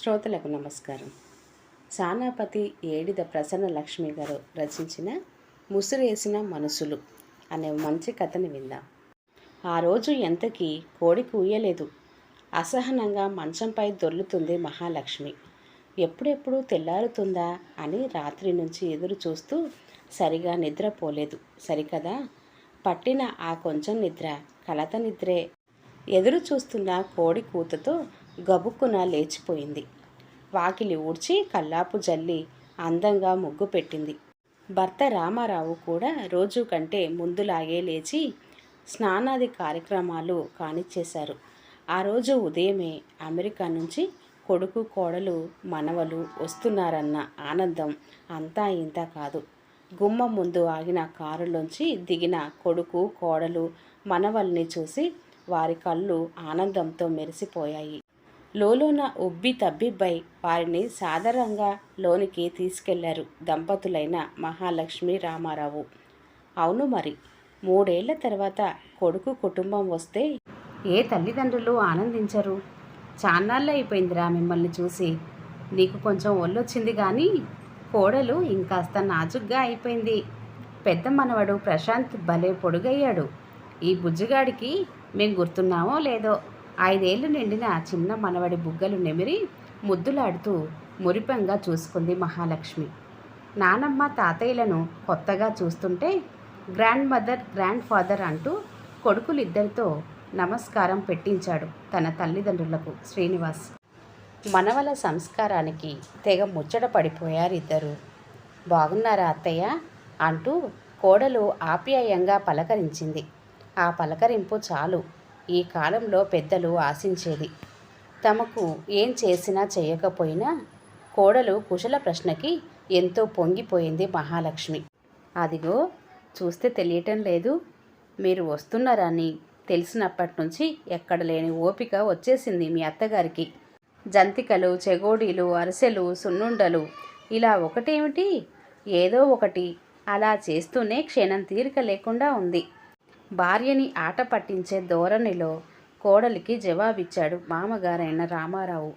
శ్రోతలకు నమస్కారం. సానాపతి ఏడిద ప్రసన్న లక్ష్మి గారు రచించిన ముసురేసిన మనసులు అనే మంచి కథని విందాం. ఆ రోజు ఎంతకీ కోడి కూయలేదు అసహనంగా మంచంపై దొర్లుతుంది మహాలక్ష్మి. ఎప్పుడెప్పుడు తెల్లారుతుందా అని రాత్రి నుంచి ఎదురు చూస్తూ సరిగా నిద్రపోలేదు. సరికదా? పట్టిన ఆ కొంచెం నిద్ర కలత నిద్రే. ఎదురు చూస్తున్న కోడి కూతతో గబుక్కున లేచిపోయింది. వాకిలి ఊడ్చి కల్లాపు జల్లి అందంగా ముగ్గు పెట్టింది. భర్త రామారావు కూడా రోజు కంటే ముందులాగే లేచి స్నానాది కార్యక్రమాలు కానిచ్చేశారు. ఆ రోజు ఉదయమే అమెరికా నుంచి కొడుకు కోడలు మనవలు వస్తున్నారన్న ఆనందం అంతా ఇంత కాదు. గుమ్మం ముందు ఆగిన కారులోంచి దిగిన కొడుకు కోడలు మనవల్ని చూసి వారి కళ్ళు ఆనందంతో మెరిసిపోయాయి. లోలోన ఉబ్బి తబ్బిబ్బై వారిని సాదరంగా లోనికి తీసుకెళ్ళారు దంపతులైన మహాలక్ష్మి రామారావు. అవును మరి మూడేళ్ళ తర్వాత కొడుకు కుటుంబం వస్తే ఏ తల్లిదండ్రులు ఆనందించరు? చాన్నాళ్ళు అయిపోయిందిరా మిమ్మల్ని చూసి. నీకు కొంచెం ఒళ్ళొచ్చింది కానీ కోడలు ఇంకాస్త నాజుగ్గా అయిపోయింది. పెద్ద మనవడు ప్రశాంత్ భలే పొడుగయ్యాడు. ఈ బుజ్జిగాడికి మేము గుర్తున్నామో లేదో? ఐదేళ్ళు నిండిన చిన్న మనవడి బుగ్గలు నెమిరి ముద్దులాడుతూ మురిపంగా చూసుకుంది మహాలక్ష్మి. నానమ్మ తాతయ్యలను కొత్తగా చూస్తుంటే గ్రాండ్ మదర్ గ్రాండ్ ఫాదర్ అంటూ కొడుకులిద్దరితో నమస్కారం పెట్టించాడు తన తల్లిదండ్రులకు శ్రీనివాస్. మనవల సంస్కారానికి తెగ ముచ్చట పడిపోయారు ఇద్దరు బాగున్నారా అత్తయ్య అంటూ కోడలు ఆప్యాయంగా పలకరించింది. ఆ పలకరింపు చాలు. ఈ కాలంలో పెద్దలు ఆశించేది. తమకు ఏం చేసినా చేయకపోయినా కోడలు కుశల ప్రశ్నకి ఎంతో పొంగిపోయింది మహాలక్ష్మి. అదిగో చూస్తే తెలియటం లేదు. మీరు వస్తున్నారని తెలిసినప్పటి నుంచి ఎక్కడ లేని ఓపిక వచ్చేసింది మీ అత్తగారికి. జంతికలు చెగోడీలు అరిసెలు సున్నుండలు ఇలా ఒకటేమిటి? ఏదో ఒకటి. అలా చేస్తూనే క్షణం తీరిక లేకుండా ఉంది. భార్యని ఆట పట్టించే ధోరణిలో కోడలికి జవాబిచ్చాడు మామగారైన రామారావు.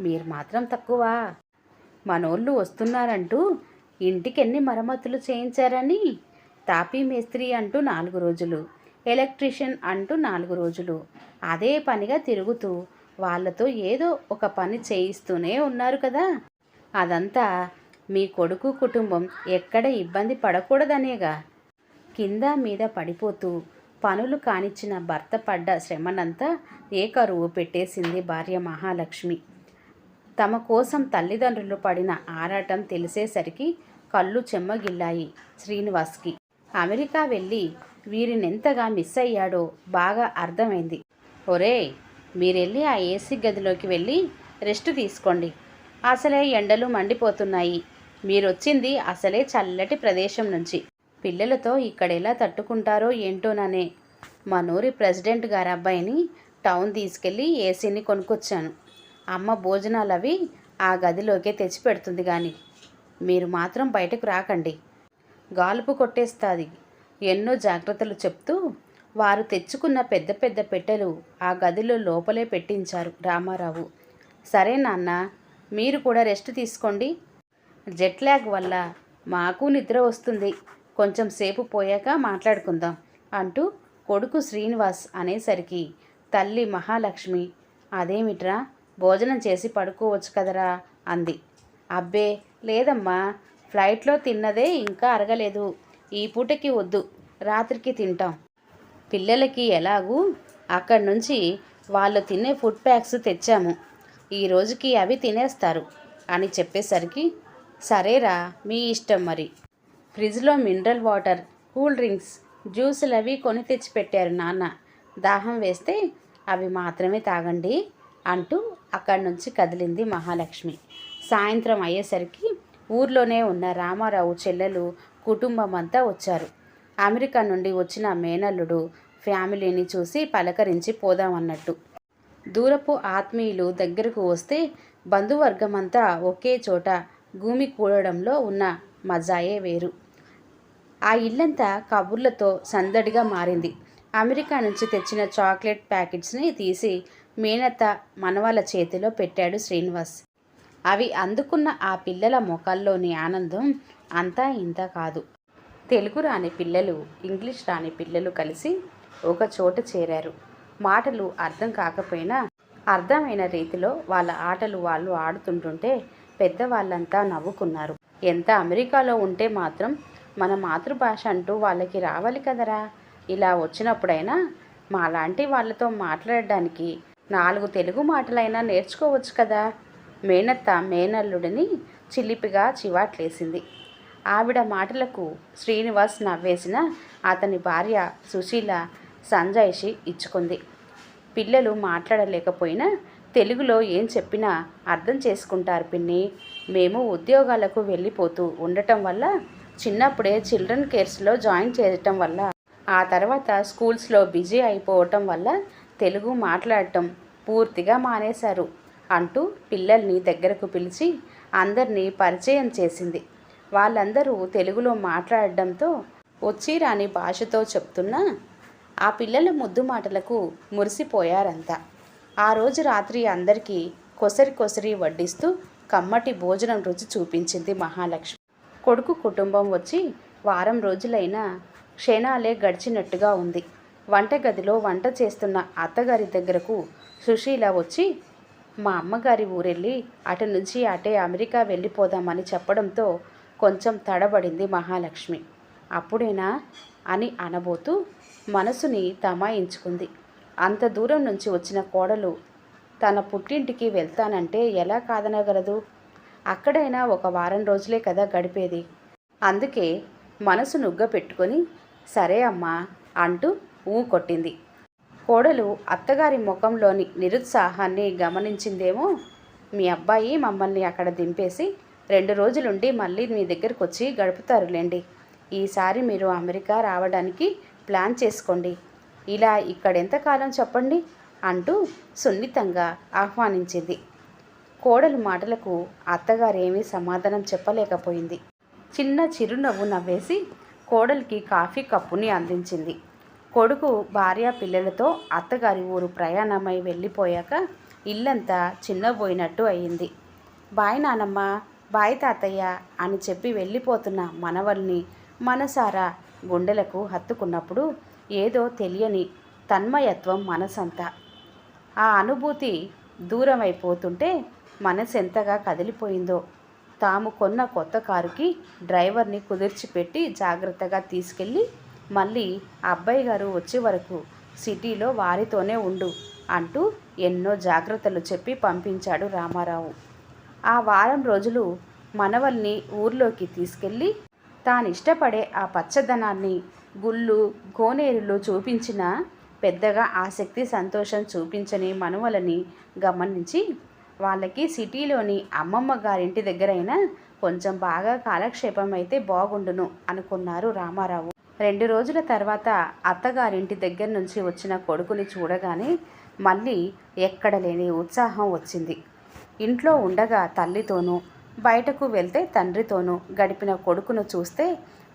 మీరు మాత్రం తక్కువ. మనోళ్ళు వస్తున్నారంటూ ఇంటికెన్ని మరమ్మతులు చేయించారని? తాపీ మేస్త్రి అంటూ నాలుగు రోజులు ఎలక్ట్రీషియన్ అంటూ నాలుగు రోజులు. అదే పనిగా తిరుగుతూ వాళ్ళతో ఏదో ఒక పని చేయిస్తూనే ఉన్నారు కదా. అదంతా మీ కొడుకు కుటుంబం ఎక్కడ ఇబ్బంది పడకూడదనేగా. కింద మీద పడిపోతూ పనులు కానిచ్చిన భర్త పడ్డ శ్రమనంతా కరువు పెట్టేసింది భార్య మహాలక్ష్మి. తమ కోసం తల్లిదండ్రులు పడిన ఆరాటం తెలిసేసరికి కళ్ళు చెమ్మగిల్లాయి శ్రీనివాస్కి. అమెరికా వెళ్ళి వీరినెంతగా మిస్ అయ్యాడో బాగా అర్థమైంది. ఒరే మీరెళ్ళి ఆ ఏసీ గదిలోకి వెళ్ళి రెస్ట్ తీసుకోండి. అసలే ఎండలు మండిపోతున్నాయి. మీరొచ్చింది అసలే చల్లటి ప్రదేశం నుంచి. పిల్లలతో ఇక్కడ ఎలా తట్టుకుంటారో ఏంటోననే. మా నూరి ప్రెసిడెంట్ గారి అబ్బాయిని టౌన్ తీసుకెళ్ళి ఏసీని కొనుక్కొచ్చాను. అమ్మ భోజనాలు అవి ఆ గదిలోకే తెచ్చి పెడుతుంది కానీ మీరు మాత్రం బయటకు రాకండి. గాలుపు కొట్టేస్తుంది. ఎన్నో జాగ్రత్తలు చెప్తూ వారు తెచ్చుకున్న పెద్ద పెద్ద పెట్టెలు ఆ గదిలో లోపలే పెట్టించారు రామారావు. సరే నాన్న మీరు కూడా రెస్ట్ తీసుకోండి. జెట్ ల్యాగ్ వల్ల మాకు నిద్ర వస్తుంది. కొంచెం సేపు పోయాక మాట్లాడుకుందాం అంటూ కొడుకు శ్రీనివాస్ అనేసరికి తల్లి మహాలక్ష్మి అదేమిట్రా? భోజనం చేసి పడుకోవచ్చు కదరా? అంది. అబ్బే లేదమ్మా ఫ్లైట్లో తిన్నదే ఇంకా అరగలేదు. ఈ పూటకి వద్దు రాత్రికి తింటాం. పిల్లలకి ఎలాగూ? అక్కడి నుంచి వాళ్ళు తినే ఫుడ్ ప్యాక్స్ తెచ్చాము. ఈ రోజుకి అవి తినేస్తారు అని చెప్పేసరికి సరేరా మీ ఇష్టం మరి. ఫ్రిడ్జ్లో మినరల్ వాటర్ కూల్ డ్రింక్స్ జ్యూసులు అవి కొని తెచ్చిపెట్టారు నాన్న. దాహం వేస్తే అవి మాత్రమే తాగండి అంటూ అక్కడి నుంచి కదిలింది మహాలక్ష్మి. సాయంత్రం అయ్యేసరికి ఊర్లోనే ఉన్న రామారావు చెల్లెలు కుటుంబం అంతా వచ్చారు. అమెరికా నుండి వచ్చిన మేనల్లుడు ఫ్యామిలీని చూసి పలకరించి పోదామన్నట్టు. దూరపు ఆత్మీయులు దగ్గరకు వస్తే బంధువర్గమంతా ఒకే చోట భూమి కూడడంలో ఉన్న మజాయే వేరు. ఆ ఇల్లంతా కబుర్లతో సందడిగా మారింది. అమెరికా నుంచి తెచ్చిన చాక్లెట్ ప్యాకెట్స్ని తీసి మేనత్త మనవాళ్ళ చేతిలో పెట్టాడు శ్రీనివాస్. అవి అందుకున్న ఆ పిల్లల ముఖాల్లోని ఆనందం అంతా ఇంత కాదు. తెలుగు రాని పిల్లలు ఇంగ్లీష్ రాని పిల్లలు కలిసి ఒక చోట చేరారు. మాటలు అర్థం కాకపోయినా అర్థమైన రీతిలో వాళ్ళ ఆటలు వాళ్ళు ఆడుతుంటుంటే పెద్దవాళ్ళంతా నవ్వుకున్నారు. ఎంత అమెరికాలో ఉంటే మాత్రం మన మాతృభాష అంటూ వాళ్ళకి రావాలి కదరా. ఇలా వచ్చినప్పుడైనా మాలాంటి వాళ్ళతో మాట్లాడడానికి నాలుగు తెలుగు మాటలైనా నేర్చుకోవచ్చు కదా. మేనత్త మేనల్లుడిని చిలిపిగా చివాట్లేసింది. ఆవిడ మాటలకు శ్రీనివాస్ నవ్వేసిన అతని భార్య సుశీల సంజాయిషి ఇచ్చుకుంది. పిల్లలు మాట్లాడలేకపోయినా తెలుగులో ఏం చెప్పినా అర్థం చేసుకుంటారు పిన్ని. మేము ఉద్యోగాలకు వెళ్ళిపోతూ ఉండటం వల్ల చిన్నప్పుడే చిల్డ్రన్ కేర్స్లో జాయిన్ చేయటం వల్ల ఆ తర్వాత స్కూల్స్లో బిజీ అయిపోవటం వల్ల తెలుగు మాట్లాడటం పూర్తిగా మానేశారు అంటూ పిల్లల్ని దగ్గరకు పిలిచి అందరినీ పరిచయం చేసింది. వాళ్ళందరూ తెలుగులో మాట్లాడడంతో వచ్చి రాని భాషతో చెప్తున్నా ఆ పిల్లల ముద్దు మాటలకు మురిసిపోయారంతా ఆ రోజు రాత్రి అందరికీ కొసరి కొసరి వడ్డిస్తూ కమ్మటి భోజనం రుచి చూపించింది మహాలక్ష్మి. కొడుకు కుటుంబం వచ్చి వారం రోజులైనా క్షణాలే గడిచినట్టుగా ఉంది. వంటగదిలో వంట చేస్తున్న అత్తగారి దగ్గరకు సుశీల వచ్చి మా అమ్మగారి ఊరెళ్ళి అటు నుంచి అటే అమెరికా వెళ్ళిపోదామని చెప్పడంతో కొంచెం తడబడింది మహాలక్ష్మి. అప్పుడేనా? అని అనబోతూ మనసుని తమాయించుకుంది. అంత దూరం నుంచి వచ్చిన కోడలు తన పుట్టింటికి వెళ్తానంటే ఎలా కాదనగలదు? అక్కడైనా ఒక వారం రోజులే కదా గడిపేది. అందుకే మనసు నుగ్గ పెట్టుకొని సరే అమ్మా అంటూ ఊ కొట్టింది. కోడలు అత్తగారి ముఖంలోని నిరుత్సాహాన్ని గమనించిందేమో? మీ అబ్బాయి మమ్మల్ని అక్కడ దింపేసి రెండు రోజులుండి మళ్ళీ మీ దగ్గరకు వచ్చి గడుపుతారులేండి. ఈసారి మీరు అమెరికా రావడానికి ప్లాన్ చేసుకోండి. ఇలా ఇక్కడెంతకాలం చెప్పండి? అంటూ సున్నితంగా ఆహ్వానించింది. కోడలు మాటలకు అత్తగారేమీ సమాధానం చెప్పలేకపోయింది. చిన్న చిరునవ్వు నవ్వేసి కోడలికి కాఫీ కప్పుని అందించింది. కొడుకు భార్య పిల్లలతో అత్తగారి ఊరు ప్రయాణమై వెళ్ళిపోయాక ఇల్లంతా చిన్నబోయినట్టు అయింది. బాయ్ నానమ్మ బాయ్ తాతయ్య అని చెప్పి వెళ్ళిపోతున్న మనవల్ని మనసారా గుండెలకు హత్తుకున్నప్పుడు ఏదో తెలియని తన్మయత్వం మనసంతా. ఆ అనుభూతి దూరం అయిపోతుంటే మనసు ఎంతగా కదిలిపోయిందో. తాము కొన్న కొత్త కారుకి డ్రైవర్ని కుదిర్చిపెట్టి జాగ్రత్తగా తీసుకెళ్ళి మళ్ళీ అబ్బాయి గారు వచ్చే వరకు సిటీలో వారితోనే ఉండు అంటూ ఎన్నో జాగ్రత్తలు చెప్పి పంపించాడు రామారావు. ఆ వారం రోజులు మనవల్ని ఊర్లోకి తీసుకెళ్ళి తానిష్టపడే ఆ పచ్చదనాన్ని గుళ్ళు గోనేరులు చూపించిన పెద్దగా ఆసక్తి సంతోషం చూపించని మనువలని గమనించి వాళ్ళకి సిటీలోని అమ్మమ్మ గారింటి దగ్గరైనా కొంచెం బాగా కాలక్షేపం అయితే బాగుండును అనుకున్నారు రామారావు. రెండు రోజుల తర్వాత అత్తగారింటి దగ్గర నుంచి వచ్చిన కొడుకుని చూడగానే మళ్ళీ ఎక్కడ లేని ఉత్సాహం వచ్చింది. ఇంట్లో ఉండగా తల్లితోనూ బయటకు వెళ్తే తండ్రితోనూ గడిపిన కొడుకును చూస్తే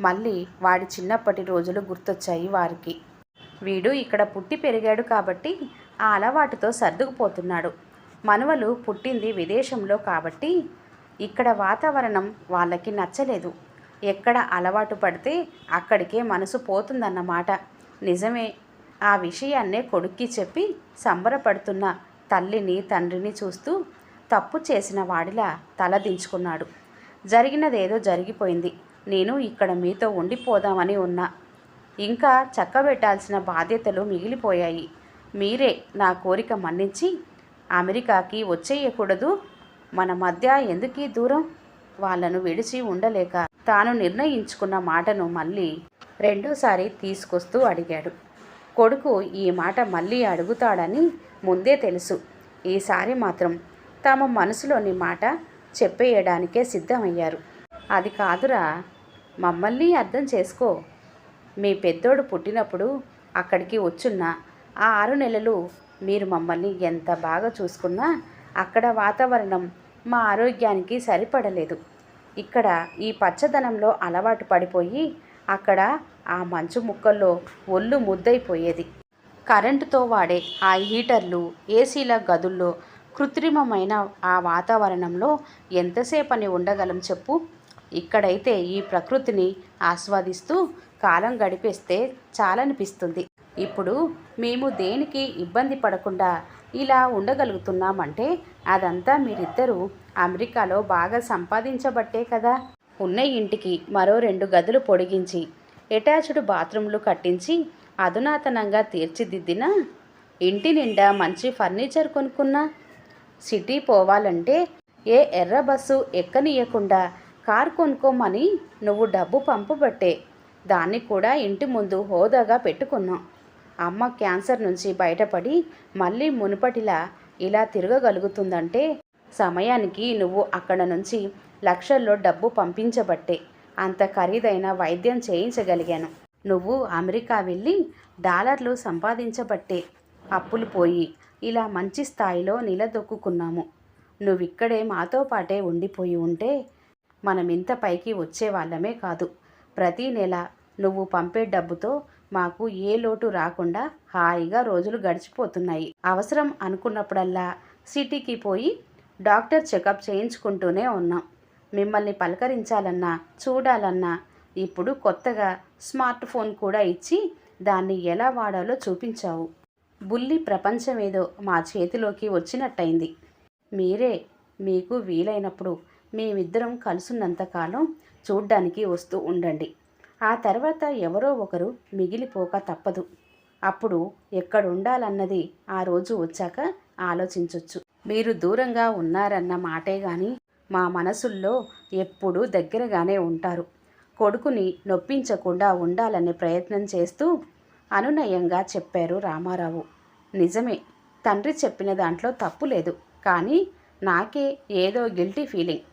మళ్ళీ వాడి చిన్నప్పటి రోజులు గుర్తొచ్చాయి వారికి. వీడు ఇక్కడ పుట్టి పెరిగాడు కాబట్టి ఆ అలవాటుతో సర్దుకుపోతున్నాడు. మనవలు పుట్టింది విదేశంలో కాబట్టి ఇక్కడ వాతావరణం వాళ్ళకి నచ్చలేదు. ఎక్కడ అలవాటు పడితే అక్కడికే మనసు పోతుందన్నమాట. నిజమే ఆ విషయాన్నే కొడుక్కి చెప్పి సంబరపడుతున్న తల్లిని తండ్రిని చూస్తూ తప్పు చేసిన వాడిలా తలదించుకున్నాడు జరిగినదేదో జరిగిపోయింది. నేను ఇక్కడ మీతో ఉండిపోదామని ఉన్నా. ఇంకా చక్కబెట్టాల్సిన బాధ్యతలు మిగిలిపోయాయి. మీరే నా కోరిక మన్నించి అమెరికాకి వచ్చేయకూడదు. మన మధ్య ఎందుకీ దూరం? వాళ్ళను విడిచి ఉండలేక తాను నిర్ణయించుకున్న మాటను మళ్ళీ రెండోసారి తీసుకొస్తూ అడిగాడు. కొడుకు ఈ మాట మళ్ళీ అడుగుతాడని ముందే తెలుసు. ఈసారి మాత్రం తమ మనసులోని మాట చెప్పేయడానికే సిద్ధమయ్యారు. అది కాదురా మమ్మల్ని అర్థం చేసుకో. మీ పెద్దోడు పుట్టినప్పుడు అక్కడికి వచ్చున్న ఆ ఆరు నెలలు మీరు మమ్మల్ని ఎంత బాగా చూసుకున్నా అక్కడ వాతావరణం మా ఆరోగ్యానికి సరిపడలేదు. ఇక్కడ ఈ పచ్చదనంలో అలవాటు పడిపోయి అక్కడ ఆ మంచు ముక్కల్లో ఒళ్ళు ముద్దైపోయేది కరెంటుతో వాడే ఆ హీటర్లు ఏసీల గదుల్లో కృత్రిమమైన ఆ వాతావరణంలో ఎంతసేపని ఉండగలం చెప్పు. ఇక్కడైతే ఈ ప్రకృతిని ఆస్వాదిస్తూ కాలం గడిపేస్తే చాలనిపిస్తుంది. ఇప్పుడు మేము దేనికి ఇబ్బంది పడకుండా ఇలా ఉండగలుగుతున్నామంటే అదంతా మీరిద్దరూ అమెరికాలో బాగా సంపాదించబట్టే కదా. ఉన్న ఇంటికి మరో రెండు గదులు పొడిగించి అటాచ్డ్ బాత్రూంలు కట్టించి అధునాతనంగా తీర్చిదిద్దిన ఇంటి నిండా మంచి ఫర్నిచర్ కొనుక్కున్నా సిటీ పోవాలంటే ఏ ఎర్ర బస్సు ఎక్కనీయకుండా కార్ కొనుక్కోమని నువ్వు డబ్బు పంపబట్టే దాన్ని కూడా ఇంటి ముందు హోదాగా పెట్టుకున్నాం. అమ్మ క్యాన్సర్ నుంచి బయటపడి మళ్ళీ మునుపటిలా ఇలా తిరగగలుగుతుందంటే సమయానికి నువ్వు అక్కడ నుంచి లక్షల్లో డబ్బు పంపించబట్టే అంత ఖరీదైన వైద్యం చేయించగలిగాను. నువ్వు అమెరికా వెళ్ళి డాలర్లు సంపాదించబట్టే అప్పులు పోయి ఇలా మంచి స్థాయిలో నిలదొక్కున్నాము నువ్విక్కడే మాతో పాటే ఉండిపోయి ఉంటే మనం ఇంత పైకి వచ్చేవాళ్ళమే కాదు. ప్రతీ నెల నువ్వు పంపే డబ్బుతో మాకు ఏ లోటు రాకుండా హాయిగా రోజులు గడిచిపోతున్నాయి. అవసరం అనుకున్నప్పుడల్లా సిటీకి పోయి డాక్టర్ చెకప్ చేయించుకుంటూనే ఉన్నాం. మిమ్మల్ని పలకరించాలన్నా చూడాలన్నా ఇప్పుడు కొత్తగా స్మార్ట్ ఫోన్ కూడా ఇచ్చి దాన్ని ఎలా వాడాలో చూపించావు. బుల్లి ప్రపంచమేదో మా చేతిలోకి వచ్చినట్టయింది. మీరే మీకు వీలైనప్పుడు మేమిద్దరం కలుసున్నంతకాలం చూడ్డానికి వస్తూ ఉండండి. ఆ తర్వాత ఎవరో ఒకరు మిగిలిపోక తప్పదు. అప్పుడు ఎక్కడుండాలన్నది ఆ రోజు వచ్చాక ఆలోచించొచ్చు. మీరు దూరంగా ఉన్నారన్న మాటే గాని మా మనసుల్లో ఎప్పుడూ దగ్గరగానే ఉంటారు. కొడుకుని నొప్పించకుండా ఉండాలనే ప్రయత్నం చేస్తూ అనునయంగా చెప్పారు రామారావు. నిజమే తండ్రి చెప్పిన దాంట్లో తప్పు లేదు. కానీ నాకే ఏదో గిల్టీ ఫీలింగ్.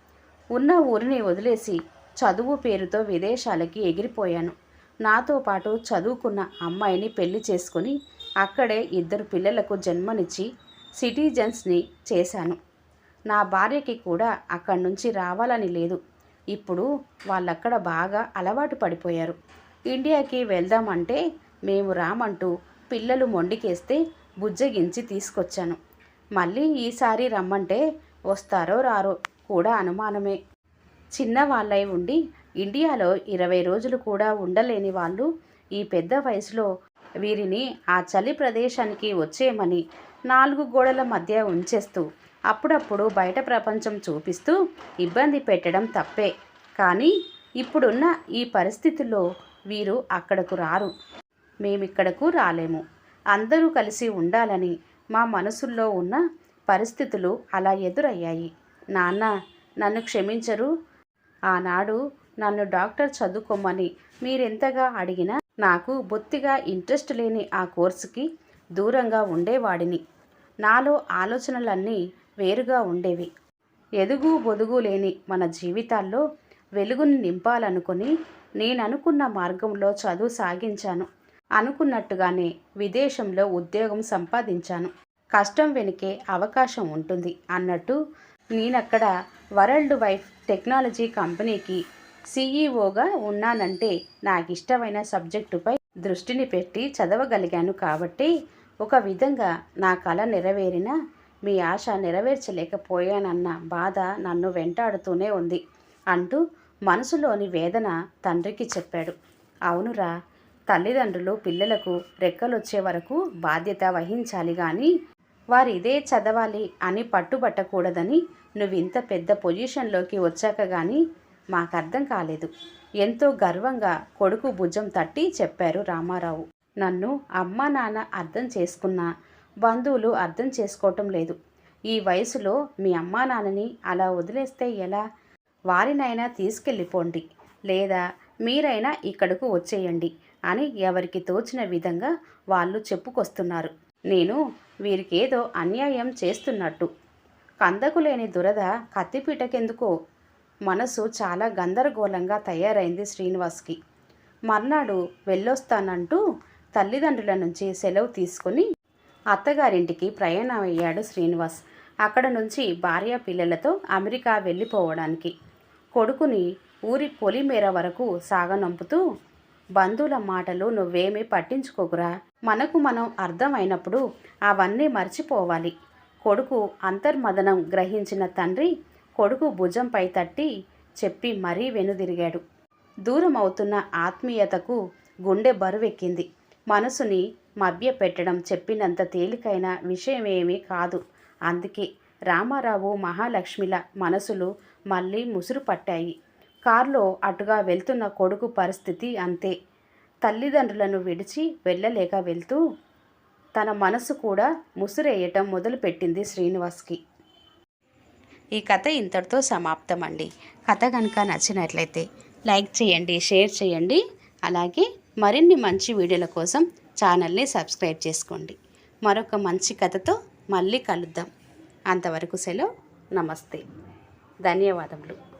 ఉన్న ఊరిని వదిలేసి చదువు పేరుతో విదేశాలకి ఎగిరిపోయాను. నాతో పాటు చదువుకున్న అమ్మాయిని పెళ్ళి చేసుకుని అక్కడే ఇద్దరు పిల్లలకు జన్మనిచ్చి సిటిజన్స్ని చేశాను. నా భార్యకి కూడా అక్కడి నుంచి రావాలని లేదు. ఇప్పుడు వాళ్ళక్కడ బాగా అలవాటు పడిపోయారు. ఇండియాకి వెళ్దామంటే మేము రామంటూ పిల్లలు మొండికేస్తే బుజ్జగించి తీసుకొచ్చాను. మళ్ళీ ఈసారి రమ్మంటే వస్తారో రారో కూడా అనుమానమే. చిన్నవాళ్ళై ఉండి ఇండియాలో ఇరవై రోజులు కూడా ఉండలేని వాళ్ళు ఈ పెద్ద వయసులో వీరిని ఆ చలి ప్రదేశానికి వచ్చేయమని నాలుగు గోడల మధ్య ఉంచేస్తూ అప్పుడప్పుడు బయట ప్రపంచం చూపిస్తూ ఇబ్బంది పెట్టడం తప్పే. కానీ ఇప్పుడున్న ఈ పరిస్థితుల్లో వీరు అక్కడకు రారు. మేమిక్కడకు రాలేము. అందరూ కలిసి ఉండాలని మా మనసుల్లో ఉన్న పరిస్థితులు అలా ఎదురయ్యాయి. నాన్న నన్ను క్షమించరు. ఆనాడు నన్ను డాక్టర్ చదువుకోమని మీరెంతగా అడిగినా నాకు బొత్తిగా ఇంట్రెస్ట్ లేని ఆ కోర్సుకి దూరంగా ఉండేవాడిని. నాలో ఆలోచనలన్నీ వేరుగా ఉండేవి. ఎదుగు బొదుగు లేని మన జీవితాల్లో వెలుగుని నింపాలనుకుని నేననుకున్న మార్గంలో చదువు సాగించాను. అనుకున్నట్టుగానే విదేశంలో ఉద్యోగం సంపాదించాను. కష్టం వెనుకే అవకాశం ఉంటుంది అన్నట్టు నేనక్కడ వరల్డ్ వైఫ్ టెక్నాలజీ కంపెనీకి సీఈఓగా ఉన్నానంటే నాకు ఇష్టమైన సబ్జెక్టుపై దృష్టిని పెట్టి చదవగలిగాను కాబట్టి ఒక విధంగా నా కళ నెరవేరిన మీ ఆశ నెరవేర్చలేకపోయానన్న బాధ నన్ను వెంటాడుతూనే ఉంది అంటూ మనసులోని వేదన తండ్రికి చెప్పాడు. అవునురా తల్లిదండ్రులు పిల్లలకు రెక్కలొచ్చే వరకు బాధ్యత వహించాలి కానీ వారు ఇదే చదవాలి అని పట్టుబట్టకూడదని నువ్వు ఇంత పెద్ద పొజిషన్లోకి వచ్చాక కానీ మాకు అర్థం కాలేదు. ఎంతో గర్వంగా కొడుకు భుజం తట్టి చెప్పారు రామారావు. నన్ను అమ్మ నాన్న అర్థం చేసుకున్నా బంధువులు అర్థం చేసుకోవటం లేదు. ఈ వయసులో మీ అమ్మా నాన్నని అలా వదిలేస్తే ఎలా? వారినైనా తీసుకెళ్ళిపోండి. లేదా మీరైనా ఇక్కడకు వచ్చేయండి అని ఎవరికి తోచిన విధంగా వాళ్ళు చెప్పుకొస్తున్నారు. నేను వీరికేదో అన్యాయం చేస్తున్నట్టు కందకు లేని దురద కత్తిపీటకెందుకో? మనసు చాలా గందరగోళంగా తయారైంది శ్రీనివాస్కి. మర్నాడు వెళ్ళొస్తానంటూ తల్లిదండ్రుల నుంచి సెలవు తీసుకుని అత్తగారింటికి ప్రయాణమయ్యాడు శ్రీనివాస్. అక్కడ నుంచి భార్య పిల్లలతో అమెరికా వెళ్ళిపోవడానికి. కొడుకుని ఊరి పొలిమేర వరకు సాగనంపుతూ బంధువుల మాటలు నువ్వేమీ పట్టించుకోకురా. మనకు మనం అర్థమైనప్పుడు అవన్నీ మర్చిపోవాలి. కొడుకు అంతర్మదనం గ్రహించిన తండ్రి కొడుకు భుజంపై తట్టి చెప్పి మరీ వెనుదిరిగాడు. దూరం అవుతున్న ఆత్మీయతకు గుండె బరువెక్కింది. మనసుని మభ్యపెట్టడం చెప్పినంత తేలికైన విషయమేమీ కాదు. అందుకే రామారావు మహాలక్ష్మిల మనసులు మళ్ళీ ముసురు పట్టాయి కారులో అటుగా వెళ్తున్న కొడుకు పరిస్థితి అంతే. తల్లిదండ్రులను విడిచి వెళ్ళలేక వెళ్తూ తన మనసు కూడా ముసురేయటం మొదలుపెట్టింది శ్రీనివాస్కి. ఈ కథ ఇంతటితో సమాప్తం అండి కథ కనుక నచ్చినట్లయితే లైక్ చేయండి షేర్ చేయండి. అలాగే మరిన్ని మంచి వీడియోల కోసం ఛానల్ని సబ్స్క్రైబ్ చేసుకోండి. మరొక మంచి కథతో మళ్ళీ కలుద్దాం. అంతవరకు సెలవు. నమస్తే. ధన్యవాదములు.